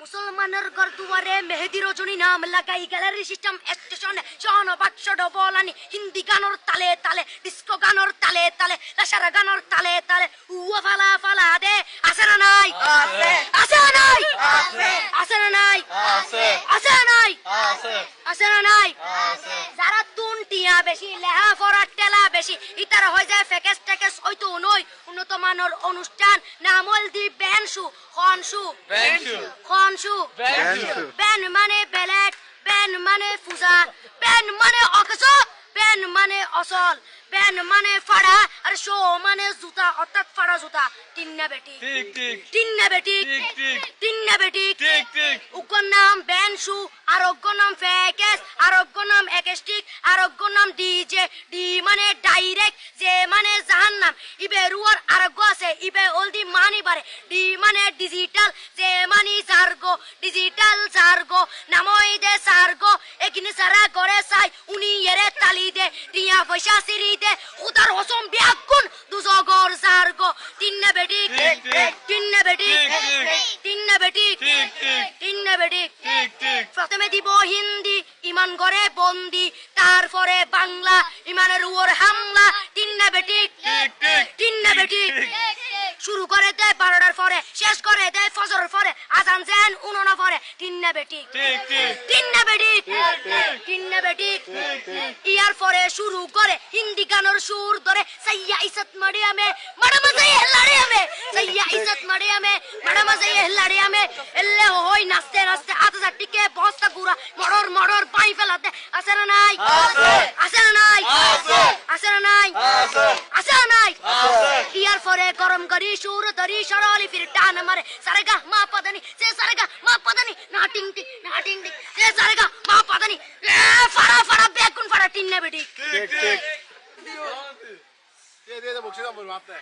মুসলমানের ঘর দুয়ারে মেহেদি রজনী নাম লাগাই গ্যালারি সিস্টেম স্টেশনে শহন বাক্স ডবলানি হিন্দি গানর তালে তালে ডিস্কো গানর তালে তালে লাসারা গানর তালে তালে। উয়া ফালা ফালা দে আছে না নাই? আছে। না নাই? আছে। না নাই? আছে। না নাই? আছে। না নাই? আছে। যারা তুন টিয়া বেশি লেহা পড়ার টেলা বেশি ইতারা হয়ে যায় ফেকেস টেকেস হয়তো নই উন্নত মানের অনুষ্ঠান নামল দি বেনসু খনসু। খনসু। বেন মানে বেলেট বেন মানে ফুজা বেন মানে অকস বেন মানে অসল বেন মানে ফাড়া আর শো মানে জুতা অর্থাৎ ফাড়া জুতা। তিন্না বেটি। ঠিক ঠিক তিন্না বেটি। ঠিক, ঠিক। তিন্না বেটি। ঠিক ঠিক উগ্র নাম বেনসু আরোগ্য নাম ফেকেস আরোগ্য নাম একেস্টিক আরোগ্য নাম ডিজে। ডি মানে ডাইরেক্ট যে মানে ইবে রুয়ার আরোগ্য আছে ইবে অলদি মানি পারে ডি মানে ডিজিটাল যে মানি সার্গো ডিজিটাল সার্গো নামই দে সার্গো। এখানে সারা করে চাই উনি এরে তালি দে রিয়া পয়সা সিরি দে। উদার হসম ব্যাগুন দুজগর সার্গো। তিন্নে বেটি। তিন্নে বেটি। তিন্নে বেটি। তিন্নে বেটি। প্রথমে দিব হিন্দি ইমান করে বন্দি। তারপরে বাংলা ইমানের উপর হামলা। করে দেয় বারোটার পরে শেষ করে দেয় ফজরের পরে। আজান যেন উনোনা পরে তিন্নে বেটি ঠিক। ঠিক তিন্নে বেটি তিন্নে বেটি ইয়ার পরে শুরু করে হিন্দি গানের সুর ধরে সাইয়া ইসত মারিয়ামে ম্যাডাম সাইয়া হেলাড়িয়ামে। সাইয়া ইসত মারিয়ামে ম্যাডাম সাইয়া হেলাড়িয়ামে। এলে হই নাচতে নাচতে আধ টিকে বস্তা গুড়া মরর মরর পাই ফেলাতে। আছে না নাই? আছে। আছে না নাই? আছে। না নাই। আছে। না নাই। ইয়ার পরে গরম করি সুর ধরি সরলি ফির টান মারে। সারেগা মা পাদানি সে সারেগা মা পাদানি। না টিং টিং না টিং টিং। সে সারেগা মা পাদানি। এ ফাড়া ফাড়া বেকুন ফাড়া টিন বেটি ঠিক। ঠিক দিয়ে দিয়ে বকশিস বলব আপনি